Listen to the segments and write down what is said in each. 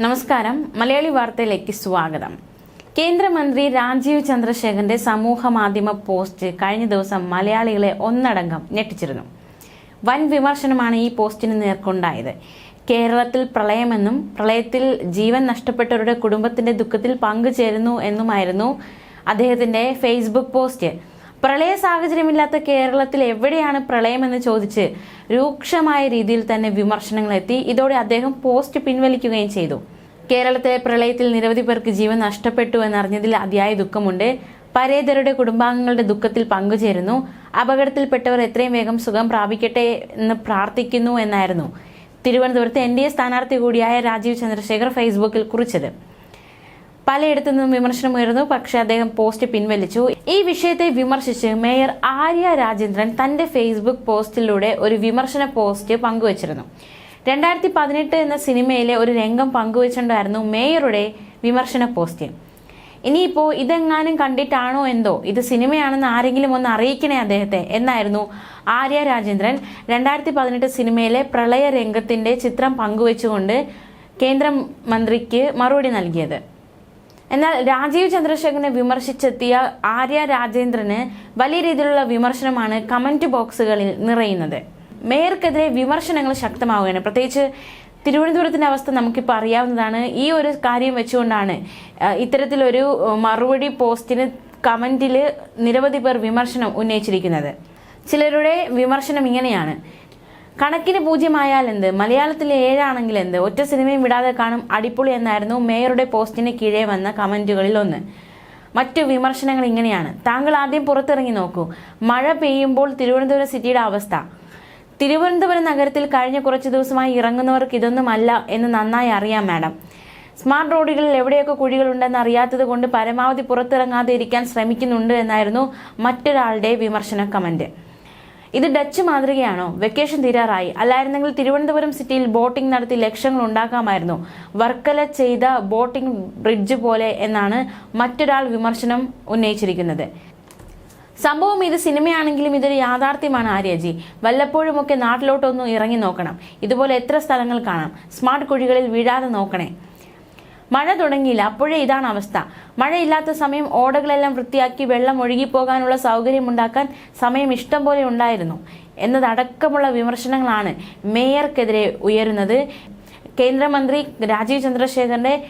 നമസ്കാരം. മലയാളി വാർത്തയിലേക്ക് സ്വാഗതം. കേന്ദ്രമന്ത്രി രാജീവ് ചന്ദ്രശേഖരന്റെ സമൂഹ മാധ്യമ പോസ്റ്റ് കഴിഞ്ഞ ദിവസം മലയാളികളെ ഒന്നടങ്കം ഞെട്ടിച്ചിരുന്നു. വൻ വിമർശനമാണ് ഈ പോസ്റ്റിന് നേർക്കുണ്ടായത്. കേരളത്തിൽ പ്രളയമെന്നും പ്രളയത്തിൽ ജീവൻ നഷ്ടപ്പെട്ടവരുടെ കുടുംബത്തിന്റെ ദുഃഖത്തിൽ പങ്കുചേരുന്നു എന്നുമായിരുന്നു അദ്ദേഹത്തിന്റെ ഫേസ്ബുക്ക് പോസ്റ്റ്. പ്രളയ സാഹചര്യമില്ലാത്ത കേരളത്തിൽ എവിടെയാണ് പ്രളയമെന്ന് ചോദിച്ച് രൂക്ഷമായ രീതിയിൽ തന്നെ വിമർശനങ്ങൾ എത്തി ഇതോടെ അദ്ദേഹം പോസ്റ്റ് പിൻവലിക്കുകയും ചെയ്തു. കേരളത്തെ പ്രളയത്തിൽ നിരവധി പേർക്ക് ജീവൻ നഷ്ടപ്പെട്ടു എന്നറിഞ്ഞതിൽ അതിയായ ദുഃഖമുണ്ട്. പരേതരുടെ കുടുംബാംഗങ്ങളുടെ ദുഃഖത്തിൽ പങ്കുചേരുന്നു. അപകടത്തിൽപ്പെട്ടവർ എത്രയും വേഗം സുഖം പ്രാപിക്കട്ടെ എന്ന് പ്രാർത്ഥിക്കുന്നു എന്നായിരുന്നു തിരുവനന്തപുരത്ത് എൻ ഡി എ സ്ഥാനാർത്ഥി കൂടിയായ രാജീവ് ചന്ദ്രശേഖർ ഫേസ്ബുക്കിൽ കുറിച്ചത്. പലയിടത്തു നിന്നും വിമർശനം ഉയർന്നു. പക്ഷേ അദ്ദേഹം പോസ്റ്റ് പിൻവലിച്ചു. ഈ വിഷയത്തെ വിമർശിച്ച് മേയർ ആര്യ രാജേന്ദ്രൻ തന്റെ ഫേസ്ബുക്ക് പോസ്റ്റിലൂടെ ഒരു വിമർശന പോസ്റ്റ് പങ്കുവച്ചിരുന്നു. രണ്ടായിരത്തി പതിനെട്ട് എന്ന സിനിമയിലെ ഒരു രംഗം പങ്കുവച്ചുകൊണ്ടായിരുന്നു മേയറുടെ വിമർശന പോസ്റ്റ് ഇനിയിപ്പോൾ ഇതെങ്ങാനും കണ്ടിട്ടാണോ എന്തോ? ഇത് സിനിമയാണെന്ന് ആരെങ്കിലും ഒന്ന് അറിയിക്കണേ അദ്ദേഹത്തെ എന്നായിരുന്നു ആര്യ രാജേന്ദ്രൻ. രണ്ടായിരത്തി പതിനെട്ട് സിനിമയിലെ പ്രളയ രംഗത്തിന്റെ ചിത്രം പങ്കുവച്ചുകൊണ്ട് കേന്ദ്രമന്ത്രിക്ക് മറുപടി നൽകിയത്. എന്നാൽ രാജീവ് ചന്ദ്രശേഖരനെ വിമർശിച്ചെത്തിയ ആര്യ രാജേന്ദ്രന് വലിയ രീതിയിലുള്ള വിമർശനമാണ് കമന്റ് ബോക്സുകളിൽ നിറയുന്നത്. മേയർക്കെതിരെ വിമർശനങ്ങൾ ശക്തമാവുകയാണ്. പ്രത്യേകിച്ച് തിരുവനന്തപുരത്തിന്റെ അവസ്ഥ നമുക്കിപ്പോൾ അറിയാവുന്നതാണ്. ഈ ഒരു കാര്യം വെച്ചുകൊണ്ടാണ് ഇത്തരത്തിലൊരു മറുപടി പോസ്റ്റിന് കമന്റിൽ നിരവധി പേർ വിമർശനം ഉന്നയിച്ചിരിക്കുന്നത്. ചിലരുടെ വിമർശനം ഇങ്ങനെയാണ്. കണക്കിന് പൂജ്യമായാൽ എന്ത്? മലയാളത്തിലെ ഏഴാണെങ്കിൽ എന്ത്? ഒറ്റ സിനിമയും വിടാതെ കാണും അടിപൊളി എന്നായിരുന്നു മേയറുടെ പോസ്റ്റിന് കീഴേ വന്ന കമന്റുകളിൽ ഒന്ന്. മറ്റു വിമർശനങ്ങൾ ഇങ്ങനെയാണ്. താങ്കൾ ആദ്യം പുറത്തിറങ്ങി നോക്കൂ. മഴ പെയ്യുമ്പോൾ തിരുവനന്തപുരം സിറ്റിയുടെ അവസ്ഥ. തിരുവനന്തപുരം നഗരത്തിൽ കഴിഞ്ഞ കുറച്ച് ദിവസമായി ഇറങ്ങുന്നവർക്ക് ഇതൊന്നുമല്ല എന്ന് നന്നായി അറിയാം മാഡം. സ്മാർട്ട് റോഡുകളിൽ എവിടെയൊക്കെ കുഴികളുണ്ടെന്ന് അറിയാത്തത് കൊണ്ട് പരമാവധി പുറത്തിറങ്ങാതെ ഇരിക്കാൻ ശ്രമിക്കുന്നുണ്ട് എന്നായിരുന്നു മറ്റൊരാളുടെ വിമർശന കമന്റ്. ഇത് ഡച്ച് മാതൃകയാണോ? വെക്കേഷൻ തീരാറായി. അല്ലായിരുന്നെങ്കിൽ തിരുവനന്തപുരം സിറ്റിയിൽ ബോട്ടിംഗ് നടത്തി ലക്ഷങ്ങൾ ഉണ്ടാക്കാമായിരുന്നു. വർക്കല ചെയ്ത ബോട്ടിംഗ് ബ്രിഡ്ജ് പോലെ എന്നാണ് മറ്റൊരാൾ വിമർശനം ഉന്നയിച്ചിരിക്കുന്നത്. സംഭവം ഇത് സിനിമയാണെങ്കിലും ഇതൊരു യാഥാർത്ഥ്യമാണ് ആര്യജി. വല്ലപ്പോഴുമൊക്കെ നാട്ടിലോട്ടൊന്ന് ഇറങ്ങി നോക്കണം. ഇതുപോലെ എത്ര സ്ഥലങ്ങൾ കാണാം. സ്മാർട്ട് കുഴികളിൽ വീഴാതെ നോക്കണേ. മഴ തുടങ്ങിയില്ല. അപ്പോഴേ ഇതാണ് അവസ്ഥ. മഴയില്ലാത്ത സമയം ഓടകളെല്ലാം വൃത്തിയാക്കി വെള്ളം ഒഴുകിപ്പോകാനുള്ള സൗകര്യമുണ്ടാക്കാൻ സമയം ഇഷ്ടം പോലെ ഉണ്ടായിരുന്നു. എന്നതടക്കമുള്ള വിമർശനങ്ങളാണ് മേയർക്കെതിരെ ഉയരുന്നത്. കേന്ദ്രമന്ത്രി രാജീവ് ചന്ദ്രശേഖരന്റെ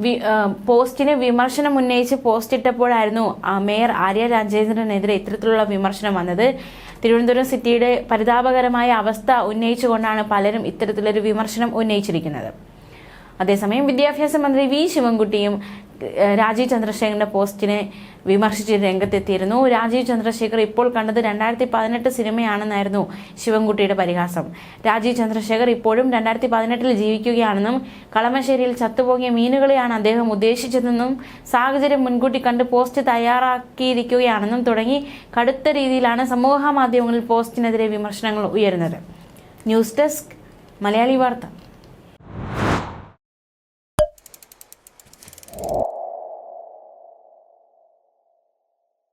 വി- പോസ്റ്റിന് വിമർശനം ഉന്നയിച്ച് പോസ്റ്റ് ഇട്ടപ്പോഴായിരുന്നു മേയർ ആര്യ രാജേന്ദ്രനെതിരെ ഇത്തരത്തിലുള്ള വിമർശനം വന്നത്. തിരുവനന്തപുരം സിറ്റിയുടെ പരിതാപകരമായ അവസ്ഥ ഉന്നയിച്ചുകൊണ്ടാണ് പലരും ഇത്തരത്തിലൊരു വിമർശനം ഉന്നയിച്ചിരിക്കുന്നത്. അതേസമയം വിദ്യാഭ്യാസ മന്ത്രി വി ശിവൻകുട്ടിയും രാജീവ് ചന്ദ്രശേഖരന്റെ പോസ്റ്റിനെ വിമർശിച്ച് രംഗത്തെത്തിയിരുന്നു. രാജീവ് ചന്ദ്രശേഖർ ഇപ്പോൾ കണ്ടത് രണ്ടായിരത്തി പതിനെട്ട് സിനിമയാണെന്നായിരുന്നു ശിവൻകുട്ടിയുടെ പരിഹാസം. രാജീവ് ചന്ദ്രശേഖർ ഇപ്പോഴും രണ്ടായിരത്തി പതിനെട്ടിൽ ജീവിക്കുകയാണെന്നും കളമശ്ശേരിയിൽ ചത്തുപോകിയ മീനുകളെയാണ് അദ്ദേഹം ഉദ്ദേശിച്ചതെന്നും സാഹചര്യം മുൻകൂട്ടി കണ്ട് പോസ്റ്റ് തയ്യാറാക്കിയിരിക്കുകയാണെന്നും തുടങ്ങി കടുത്ത രീതിയിലാണ് സമൂഹ മാധ്യമങ്ങളിൽ പോസ്റ്റിനെതിരെ വിമർശനങ്ങൾ ഉയരുന്നത്. ന്യൂസ് ഡെസ്ക് മലയാളി വാർത്ത.